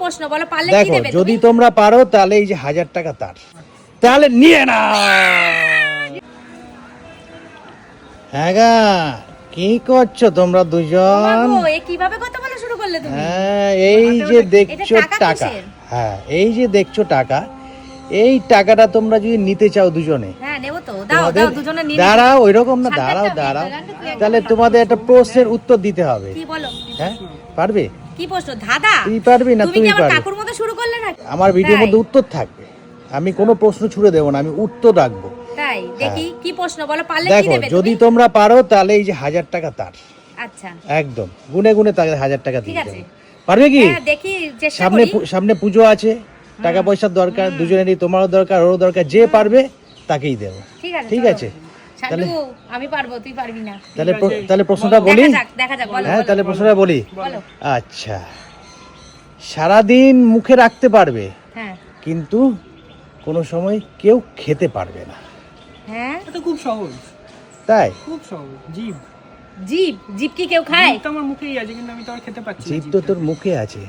প্রশ্ন বলো পারলে দেখো যদি তোমরা পারো তাহলে এই যে হাজার টাকা তার। তাহলে নিয়ে না হ্যাঁ গা কি করছ তোমরা দুজন? কীভাবে কথা বলা শুরু করলে তুমি? হ্যাঁ এই যে দেখছ টাকা হ্যাঁ এই যে দেখছ টাকা এই টাকাটা তোমরা যদি নিতে চাও দুজনে হ্যাঁ দাঁড়াও ওইরকম না দাঁড়াও দাঁড়াও। তাহলে তোমাদের একটা প্রশ্নের উত্তর দিতে হবে। হ্যাঁ পারবে? কি প্রশ্ন? তুই পারবি না তুমি আমার কাকুর মতো শুরু করলে না? আমার ভিডিওর মধ্যে উত্তর থাকবে। আমি কোনো প্রশ্ন ছুড়ে দেবো না আমি উত্তর রাখব। তাই দেখি কি প্রশ্ন বলো পারলে কি হ্যাঁ। দেবে যদি তোমরা পারো তাহলে এই যে হাজার টাকা তার। আচ্ছা। একদম। গুনে গুনে তাকে হাজার টাকা দিয়ে। দেবো। পারবে কি? হ্যাঁ দেখি সামনে সামনে পুজো আছে টাকা পয়সার দরকার দুজনেরই তোমারও দরকার ওরও দরকার যে পারবে তাকেই দেবো। ঠিক আছে? আমি পারব তুই পারবি না। তাহলে তাহলে প্রশ্নটা বলি? দেখা যাক বলো হ্যাঁ তাহলে প্রশ্নটা বলি। বলো। আচ্ছা। সারাদিন মুখে রাখতে পারবে হ্যাঁ। কিন্তু কোনো সময় কেউ খেতে পারবে না। হ্যাঁ? এটা খুব সহজ। তাই? খুব সহজ জীব। জিপ জিপ কি কেউ খায়? তো আমার মুখেই আছে কিন্তু আমি তো আর খেতে পাচ্ছি তো তোর মুখে আছে।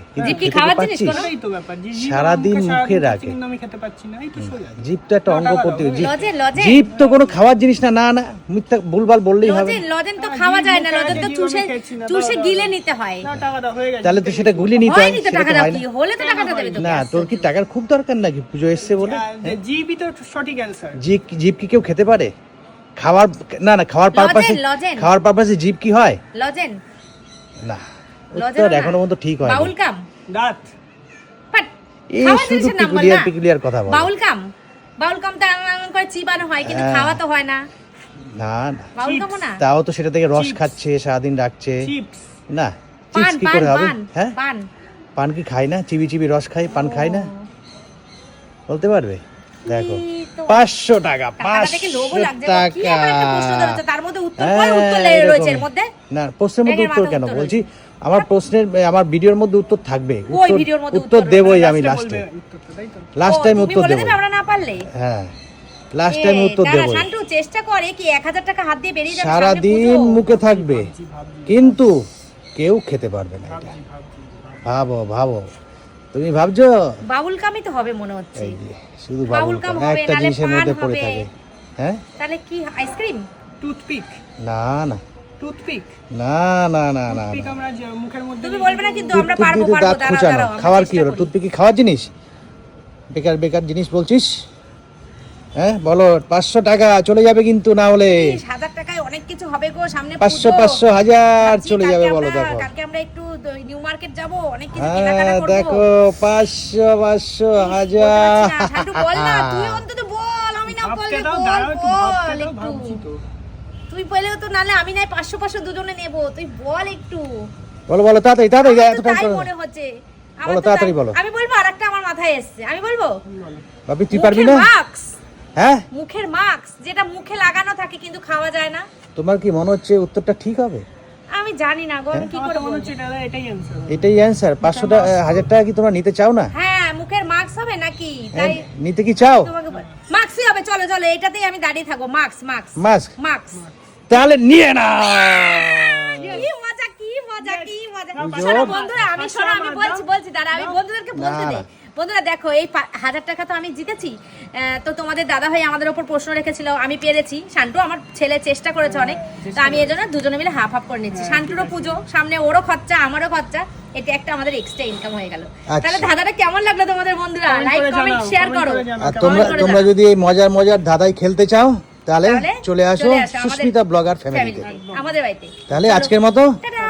কি খাওয়ার জিনিস? কোনো? তো ব্যাপার। যে জীব সারাদিন মুখে রাখে। কিন্তু আমি খেতে পাচ্ছি না এই তো সোজা। তো একটা অঙ্গ করতে জীব লজেন লজেন। তো কোনো খাওয়ার জিনিস না না না মিথ্যা ভুলভাল বললেই হবে। লজেন লজেন তো হ্যাঁ, খাওয়া যায় না লজেন তো চুষে চুষে গিলে নিতে হয়। না টাকা দাও হয়ে গেছে। তাহলে তো সেটা গুলি নিতে হয় তো টাকা দাও কি না। হলে তো টাকাটা দেবে তো না তোর কি টাকার খুব দরকার নাকি? পুজো এসছে বলে আর যে জীবই তো সঠিক অ্যান্সার জীব কি কেউ খেতে পারে? খাওয়ার না না খাওয়ার পারপাসে খাওয়ার পারপাসে জীব কি হয়? লজেন। না লজেন উত্তর এখনও পর্যন্ত ঠিক হয় বাউল কাম দাঁত এই শুধু পিকুলিয়ার পিকুলিয়ার কথা বল। বাউল কাম বাউল কাম তো করে চিবানো হয় কিন্তু হ্যাঁ। খাওয়া তো হয় না। না না। বাউল কামও না। তাও তো সেটা থেকে রস খাচ্ছে সারাদিন রাখছে। না চিপস কি করে হবে? হ্যাঁ? পান। পান কি খায় না? চিবি চিবি রস খায় পান খায় না? বলতে পারবে? দেখো। পাঁচশো টাকা পাঁচশো টাকা? তার মধ্যে উত্তর হ্যাঁ, রয়েছে এর মধ্যে? না প্রশ্নের মধ্যে উত্তর কেন? বলছি আমার প্রশ্নের আমার ভিডিওর মধ্যে উত্তর থাকবে। উত্তর-? দেবই আমি লাস্টে লাস্টে। টাইম উত্তর দেবো। আমরা না পারলে? হ্যাঁ লাস্ট টাইম উত্তর দেবো। চেষ্টা করে কি এক হাজার টাকা হাত দিয়ে বেরিয়ে যাবে সামনে সারাদিন মুখে থাকবে। কিন্তু কেউ খেতে পারবে না এটা। ভাবো ভাবো। তুমি ভাবছ? বাউল কামই তো হবে মনে হচ্ছে। এই যে শুধু বাউল কাম হবে, একটা জিনিসের মধ্যে পড়ে থাকে। হ্যাঁ? তাহলে কি আইসক্রিম? টুথপিক। না না। টুথপিক। না না না না টুথপিক আমরা যে মুখের মধ্যে তুমি বলবে না কিন্তু আমরা পারব পারব দাঁত দাঁড়াও খাওয়ার কি হলো টুথপিক কি খাওয়ার জিনিস? বেকার বেকার জিনিস বলছিস? হ্যাঁ বলো পাঁচশো টাকা চলে যাবে কিন্তু না হলে। অনেক কিছু হবে গো সামনে পাঁচশো পুজো। পাঁচশো হাজার ভাবছি চলে যাবে বলো দেখো। কালকে আমরা একটু নিউ মার্কেট যাব অনেক কিছু কেনাকাটা হ্যাঁ করব। দেখো পাঁচশো পাঁচশো বলতে হাজার। পারছি বল না তুই অন্তত বল আমি না বললে বল একটু বল একটু। তুই পেলেও তো নালে আমি নাই পাঁচশো পাঁচশো দুজনে নেব তুই বল একটু। বলো বলো তাড়াতাড়ি তাড়াতাড়ি এত টাইম মনে হচ্ছে। আমার বলো, তাড়াতাড়ি বলো। আমি বলব আরেকটা আমার মাথায় এসছে আমি বলব? ভাবি তুই পারবি না? হ্যাঁ? মুখের মাস্ক যেটা মুখে লাগানো থাকে কিন্তু খাওয়া যায় না। তোমার কি মনে হচ্ছে উত্তরটা ঠিক হবে? আমি জানি না গো আমি কি করে মনে বলব? এটাই অ্যান্সার এটাই অ্যান্সার পাঁচশো টাকা হাজার টাকা কি তোমরা নিতে চাও না? হ্যাঁ মুখের মাস্ক হবে নাকি? হ্যাঁ, তাই নিতে কি চাও? মাস্কই হবে চলো চলো এটাতেই আমি দাঁড়িয়ে থাকব। মাস্ক মাস্ক মাস্ক মাস্ক তাহলে নিয়ে না মজা কি মজা কি মজা। বন্ধুরা আমি শোনো আমি বলছি বলছি দাঁড়া আমি বন্ধুদেরকে বলতে না, দে। না। বন্ধুরা দেখো এই হাজার টাকা তো আমি জিতেছি। তো তোমাদের দাদা ভাই আমাদের ওপর প্রশ্ন রেখেছিল আমি পেরেছি। শান্টু আমার ছেলে চেষ্টা করেছে অনেক। তো আমি এই জন্য দুজনে মিলে হাফ হাফ করে নিচ্ছি। শান্টুরও পুজো সামনে ওরও খরচা আমারও খরচা। এটা একটা আমাদের এক্সট্রা ইনকাম হয়ে গেল। আচ্ছা। তাহলে দাদাটা কেমন লাগল তোমাদের বন্ধুরা? লাইক কমেন্ট শেয়ার করো। আর তোমরা তোমরা যদি এই মজার মজার দাদাই খেলতে চাও তাহলে চলে আসো সুস্মিতা ব্লগার ফ্যামিলিতে আমাদের বাড়িতে। তাহলে আজকের মতো টাটা।